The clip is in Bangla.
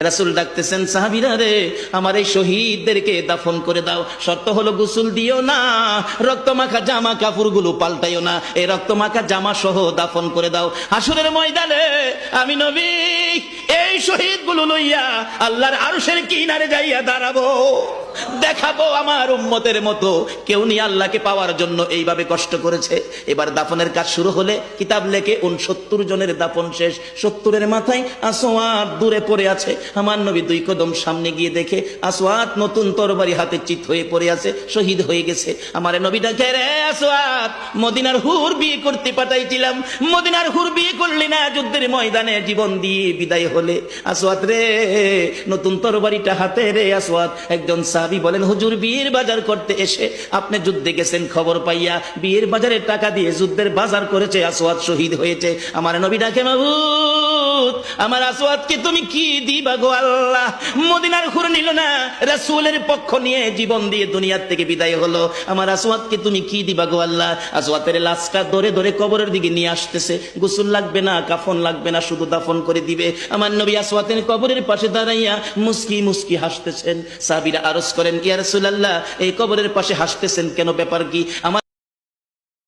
রাসুল ডাকতেছেন, সাহাবিরা রে, আমার এই শহীদদেরকে দাফন করে দাও। শর্ত হলো গুসুল দিও না, রক্তমাখা জামা কাপড়গুলো পাল্টাইও না। এই রক্ত রক্তমাখা জামা সহ দাফন করে দাও। হাসুরের ময়দানে আমি নবী এই শহীদগুলো লইয়া আল্লাহর আরশের কিনারে যাইয়া দাঁড়াবো। দেখাবো আমার উম্মতের মতো। কেউ নিয়ে আল্লাহকে পাওয়ার জন্য এইভাবে কষ্ট করেছে। এবার দাফনের কাজ শুরু হলে কিতাব লেখে উনসত্তর জনের দাফন শেষ। সত্তরের মাথায় আসোয়াত দূরে পড়ে আছে। আমার নবী দুই কদম সামনে গিয়ে দেখে আসোয়াত নতুন তরবারি হাতে চিত হয়ে পড়ে আছে, শহীদ হয়ে গেছে। আমার নবী ডাকে, রে আসোয়াত মদিনার হুর বিয়ে করতে পাঠাইছিলাম। মদিনার হুর বিয়ে করলি না, যুদ্ধের ময়দানে জীবন দিয়ে বিদায় হলে আসোয়াত রে, নতুন তরবারিটা হাতে রে আসোয়াত একজন সাহাবি বলেন, হুজুর, বিয়ের বাজার করতে এসে আপনি যুদ্ধে গেছেন, খবর পাইয়া বিয়ের বাজারে টাকা দিয়ে যুদ্ধের বাজার করেছে আসোয়াত শহীদ হয়েছে। আমার নবী ডাকে, মাহবুব আমার আসোয়াতকে তুমি কি দিবা গো আল্লাহ? মদিনার হুর নিল না, রাসূলের পক্ষ নিয়ে জীবন দিয়ে দুনিয়ার থেকে বিদায় হলো। আমার আসওয়াতকে তুমি কি দিবা গো আল্লাহ? আসওয়াতের লাশটা ধরে ধরে কবরের দিকে নিয়ে আসতেছে। গোসল লাগবে না, কাফন লাগবে না, শুধু দাফন করে দিবে। আমার নবী আসওয়াতের কবরের পাশে দাঁড়াইয়া মুস্কি মুস্কি হাসতেছেন। সাবিরা আরজ করেন, ইয়া রাসূলুল্লাহ, এই কবরের পাশে হাসতেছেন কেন? ব্যাপার কি? আমার